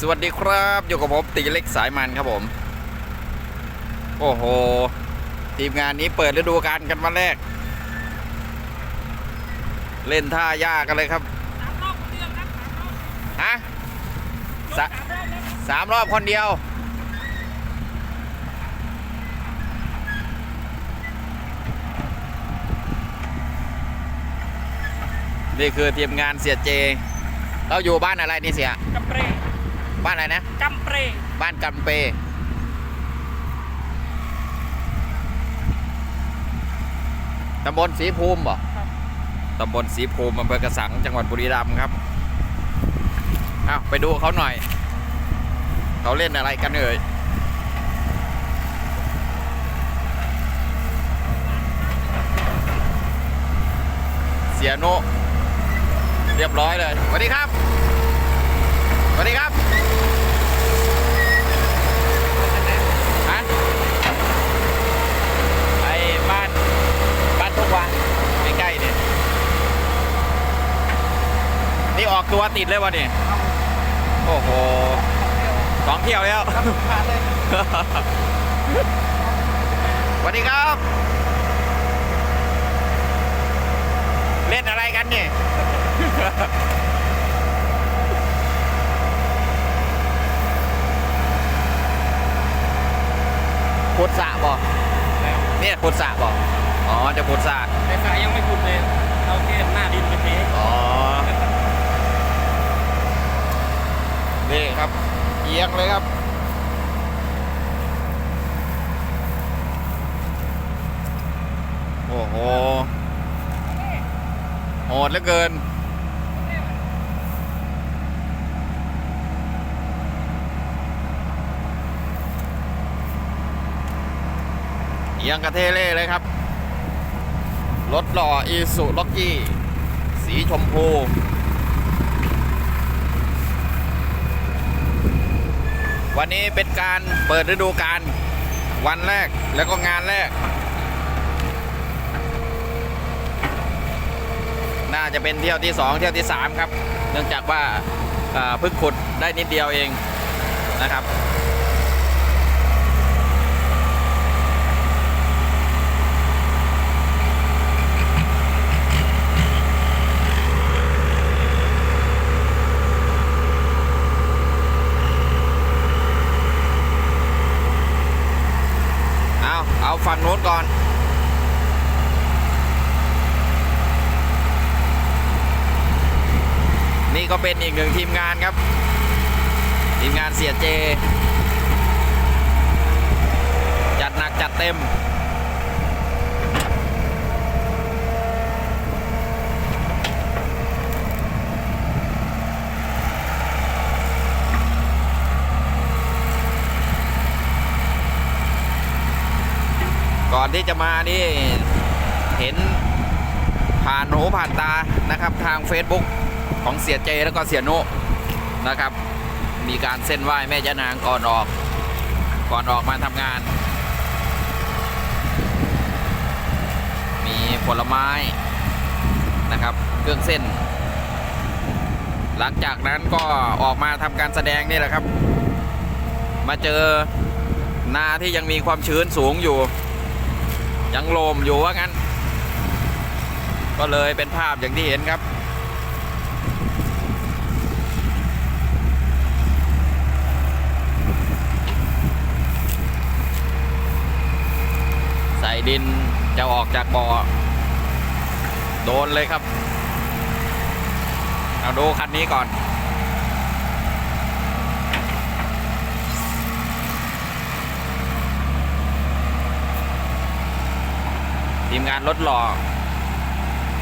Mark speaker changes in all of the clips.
Speaker 1: สวัสดีครับอยู่กับผมตีเล็กสายมันครับผม โอ้โห ทีมงานนี้เปิดฤดูกาลกันมาแรก เล่นท่ายากกันเลยครับฮะส
Speaker 2: สามรอบค
Speaker 1: นเดียว นี่คือทีมงานเสียเจ เราอยู่บ้านอะไรนี่เสีย
Speaker 2: กัมเปร
Speaker 1: บ้านอะไรนะ
Speaker 2: กัมเปร
Speaker 1: บ้านกำเป ตำบลสีภูมิบ่
Speaker 2: ครับ
Speaker 1: ตำบลสีภูมิอำเภอกระสังจังหวัดบุรีรัมย์ครับอ้าวไปดูเขาหน่อย เขาเล่นอะไรกันเอ่ย เสียโน เรียบร้อยเลยสวัสดีครับ สวัสดีครับฮะไปบ้านบ้านทุกวันใกล้ๆเนี่ย นี่ออกตัวติดเลยวะนี่โอ้โหสองเที่ยวแล้ว
Speaker 2: ผ่านเลย
Speaker 1: สวัสดีครับ เล่นอะไรกันเนี่ย ขุดสระบ่เนี่ยขุดสระบ่อ๋อจะขุดสระ
Speaker 2: แต่สายยังไม่ขุดเลยเอาแค่หน้าดินไปเท
Speaker 1: อ๋อนี่ครับเอียงเลยครับโอ้โหโหดเหลือเกิน ยังกระเทเล่เลยครับ รถหล่ออีสุล็อกกี้ สีชมพู วันนี้เป็นการเปิดฤดูกาลวันแรกแล้วก็งานแรก น่าจะเป็นเที่ยวที่ 2 เที่ยวที่ 3 ครับ เนื่องจากว่าเพิ่งขุดได้นิดเดียวเองนะครับ เอาเอาฝั่งโน้น ก่อน นี่ก็เป็นอีกหนึ่งทีมงานครับ ทีมงานเสียเจ จัดหนักจัดเต็ม ที่จะมานี่เห็นผ่านหูผ่านตานะครับทาง Facebook ของเสียเจแล้วก็เสียโนนะครับ มีการเส้นไหว้แม่ยานางก่อนออก ก่อนออกมาทำงาน มีผลไม้นะครับ เครื่องเส้น หลังจากนั้นก็ออกมาทำการแสดงนี่แหละครับ มาเจอนาที่ยังมีความชื้นสูงอยู่ ยังโลมอยู่ว่างั้น ก็เลยเป็นภาพอย่างที่เห็นครับ ใส่ดินจะออกจากบ่อ โดนเลยครับ เอาดูคันนี้ก่อน ทีมงานรถหล่อ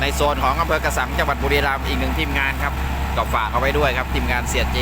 Speaker 1: ในโซนของอำเภอกระสังจังหวัดบุรีรัมย์อีกหนึ่งทีมงานครับก็ฝากเอาไว้ด้วยครับทีมงานเสียเจ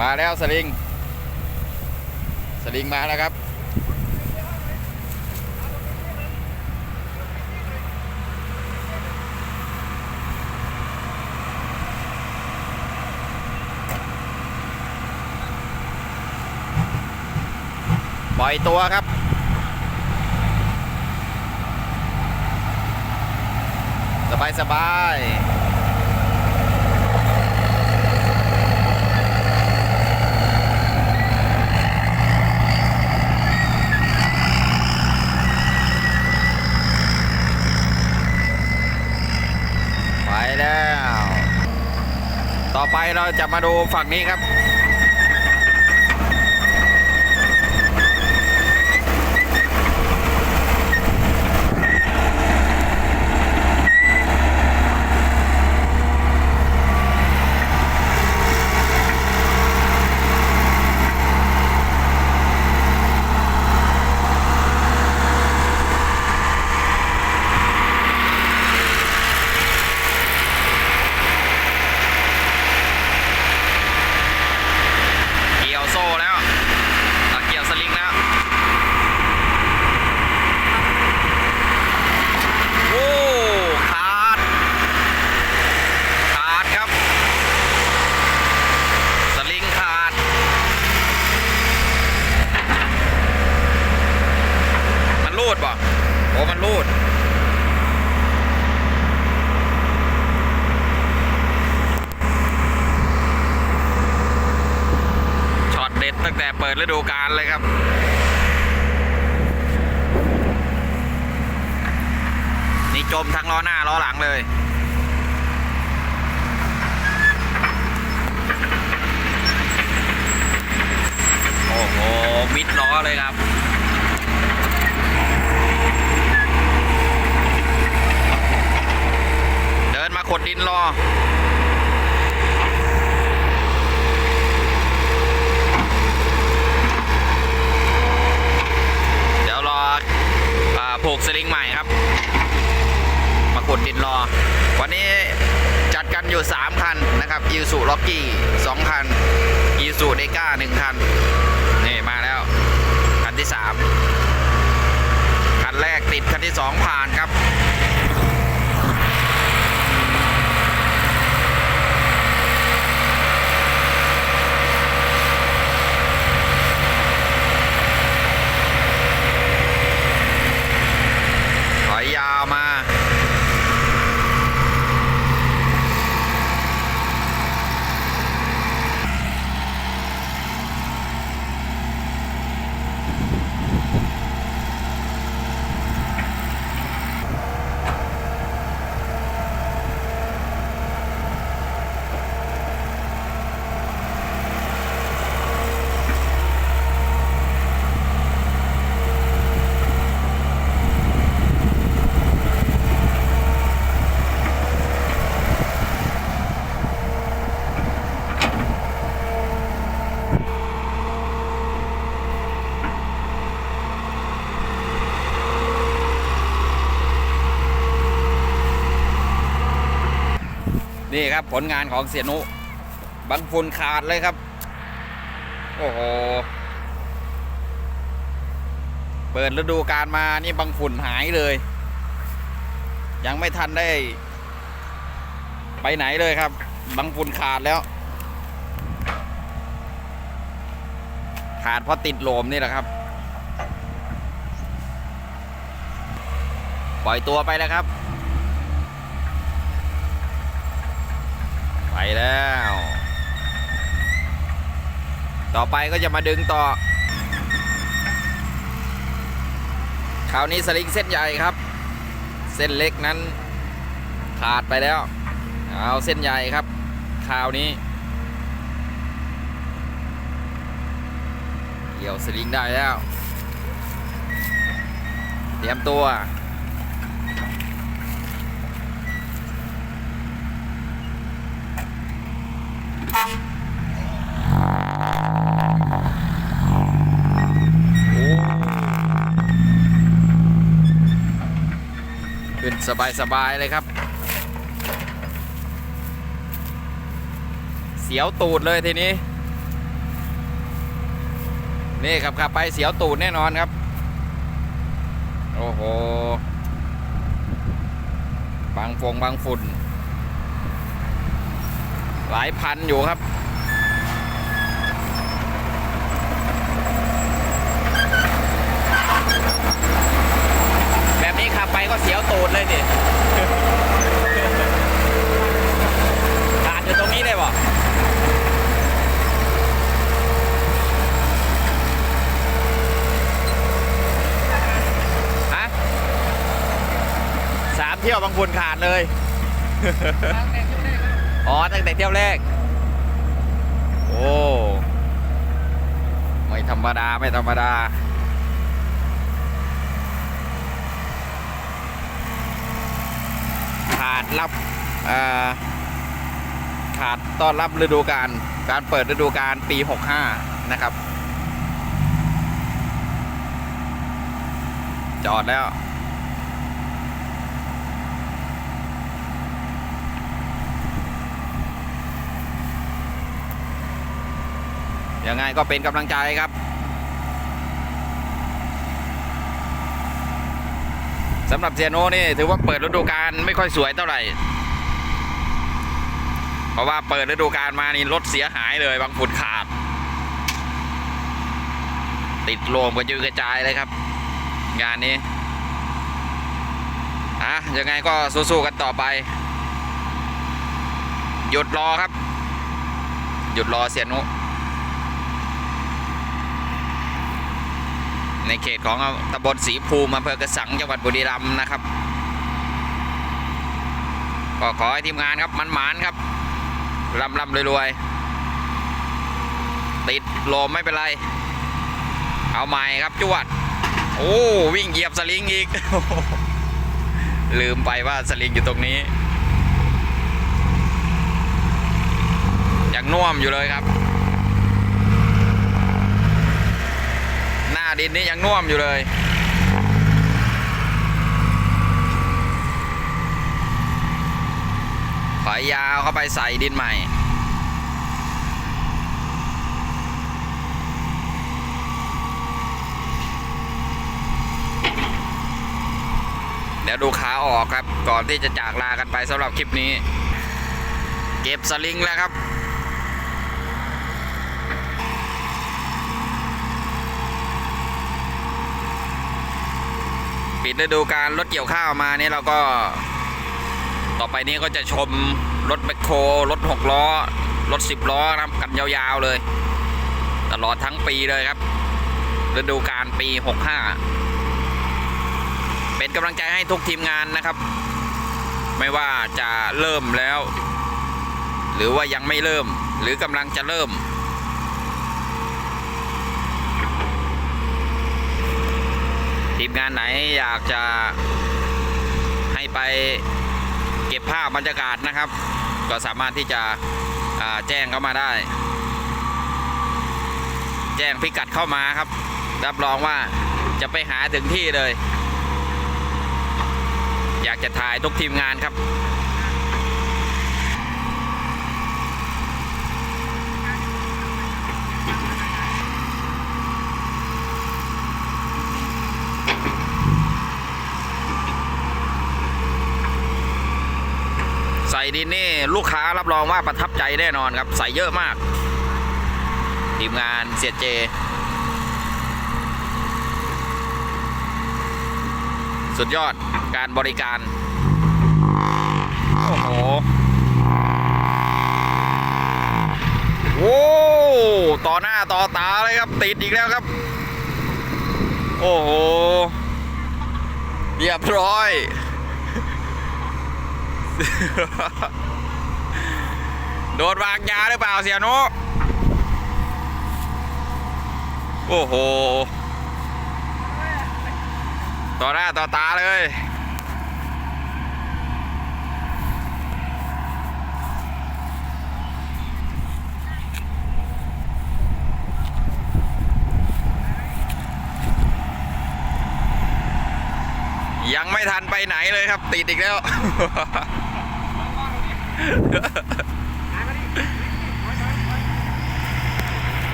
Speaker 1: มาแล้วสลิง สลิงมาแล้วครับ ล่อยตัวครับ สบายสบายไปแล้ว ต่อไปเราจะมาดูฝั่งนี้ครับ เกี่ยวโซ่แล้วอะเกี่ยวสลิงแล้ว โอ้ ขาด ขาดครับ สลิงขาด มันรูดป่ะโอ้ มันรูด ช็อ ตั้งแต่เปิดฤดูกาลเลยครับ นี่จมทั้งล้อหน้าล้อหลังเลยโอ้โหมิดล้อเลยครับเดินมาขดดินรอ เดี๋ยวรออา ผูกสลิงใหม่ครับ มาขุดดินรอ วันนี้จัดกันอยู่ 3 คันนะครับอีซูล็อกกี้2คันอีซูเดก้า1คัน นี่มาแล้ว คันที่ 3 คันแรกติดคันที่ 2 ผ่านครับ ถอยยาวมา นี่ครับผลงานของเสียนุบังฟุนขาดเลยครับ โอ้โห เปิดฤดูกาลมานี่บังฝุ่นหายเลย ยังไม่ทันได้ ไปไหนเลยครับบังฝุ่นขาดแล้ว ขาดเพราะติดโลมนี่แหละครับ ปล่อยตัวไปแล้วครับ ไป แล้ว ต่อไปก็จะมาดึงต่อ คราวนี้สลิงเส้นใหญ่ครับ เส้นเล็กนั้นขาดไปแล้ว เอาเส้นใหญ่ครับ คราวนี้เกี่ยวสลิงได้แล้ว เตรียมตัว ขึ้นสบายสบายๆเลยครับ เสียวตูดเลยทีนี้ นี่ครับขับไปเสียวตูดแน่นอนครับ โอ้โหบางฟงบางฝุ่น หลายพันอยู่ครับ ก็เสียวตูดเลยดิขาดอยู่ตรงนี้เลยบ่ฮะสามเที่ยวบางคุณขาดเลย อ๋อ ตั้งแต่เที่ยวแรก โอ้ ไม่ธรรมดา ไม่ธรรมดา ขา ดรับขาดต้อนรับฤดูกาลการเปิดฤดูกาลปี 65 นะครับ จอดแล้ว ยังไงก็เป็นกำลังใจครับ สำหรับเซียโนนี่ถือว่าเปิดฤดูกาลไม่ค่อยสวยเท่าไหร่ เพราะว่าเปิดฤดูกาลมานี่รถเสียหายเลยบางฝุ่นขาด ติดโลมกระจุยกระจายเลยครับ งานนี้อะยังไงก็สู้ๆกันต่อไป หยุดรอครับ หยุดรอเสียนุ ในเขตของตำบลศรีภูมิอำเภอกระสังจังหวัดบุรีรัมย์นะครับ ก็ขอให้ทีมงานครับมันหมานครับลำลำรวยๆ ติดโลมไม่เป็นไร เอาใหม่ครับจวด โอ้วิ่งเหยียบสลิงอีก ลืมไปว่าสลิงอยู่ตรงนี้ยังน่วมอยู่เลยครับ หน้า ดินนี่ยังน่วมอยู่เลยถอยยาวเข้าไปใส่ดินใหม่ เดี๋ยวดูขาออกครับ ก่อนที่จะจากลากันไปสำหรับคลิปนี้ เก็บสลิงแล้วครับ ปิดฤดูการรถเกี่ยวข้าวมาเนี่ยเราก็ ต่อไปนี้ก็จะชมรถแบคโครถหกล้อ รถสิบล้อนะครับกันยาวๆเลย ตลอดทั้งปีเลยครับฤดูการปี 65 เป็นกำลังใจให้ทุกทีมงานนะครับ ไม่ว่าจะเริ่มแล้ว หรือว่ายังไม่เริ่ม หรือกำลังจะเริ่ม ทีมงานไหนอยากจะให้ไปเก็บภาพบรรยากาศนะครับ ก็สามารถที่จะแจ้งเข้ามาได้ แจ้งพิกัดเข้ามาครับ รับรองว่าจะไปหาถึงที่เลย อยากจะถ่ายทุกทีมงานครับ ใส่ดินนี่ ลูกค้ารับรองว่าประทับใจแน่นอนครับใส่เยอะมากทีมงานเสียเจ สุดยอดการบริการโอ้โหโอ้ต่อหน้าต่อตาเลยครับ ติดอีกแล้วครับ โอ้โหเรียบร้อย โดนวางยาหรือเปล่าเสียโนโอ้โห ต่อหน้าต่อตาเลย ยังไม่ทันไปไหนเลยครับ ติดอีกแล้ว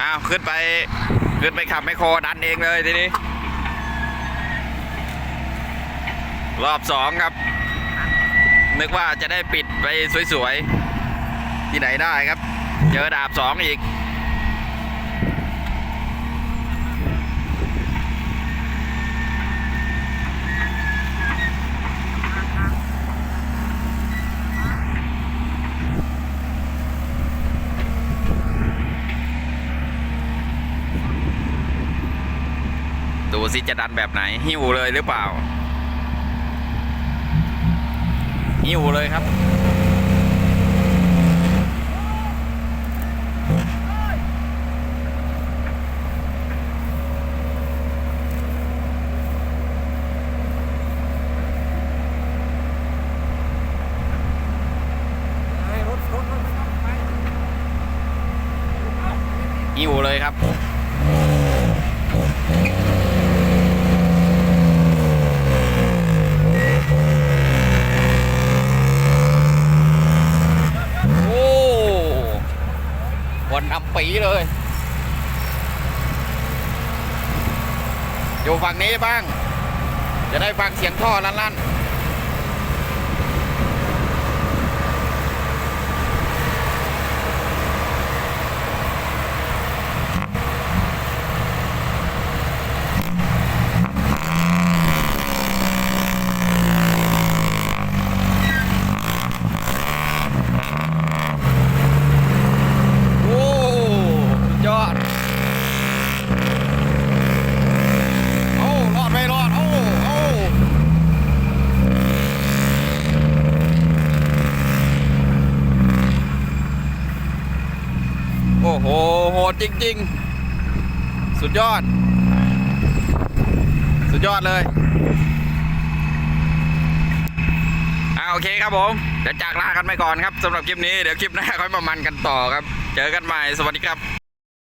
Speaker 1: อ้าวขึ้นไปขึ้นไปขับไมโครดันเองเลยทีนี้ รอบสองครับ นึกว่าจะได้ปิดไปสวยๆ ที่ไหนได้ครับ เจอดาบสองอีก ดู สิจะดันแบบไหน หิ้วเลยหรือเปล่า หิ้วเลยครับ
Speaker 2: รถรถรถไม่ต้องไป
Speaker 1: หิ้วเลยครับ โอ้ วันอัมปีเลย อยู่ฝั่งนี้บ้าง จะได้ฟังเสียงท่อลั่นๆ โอ้สุดยอด โอ้ รอดไม่รอด โอ้ โอ้ โอ้โห โหด จริง ๆ สุดยอด สุดยอดเลยอ่าโอเคครับผมเดี๋ยวจากลากันไปก่อนครับสำหรับคลิปนี้เดี๋ยวคลิปหน้าค่อยมามันกันต่อครับ เจอกันใหม่สวัสดีครับ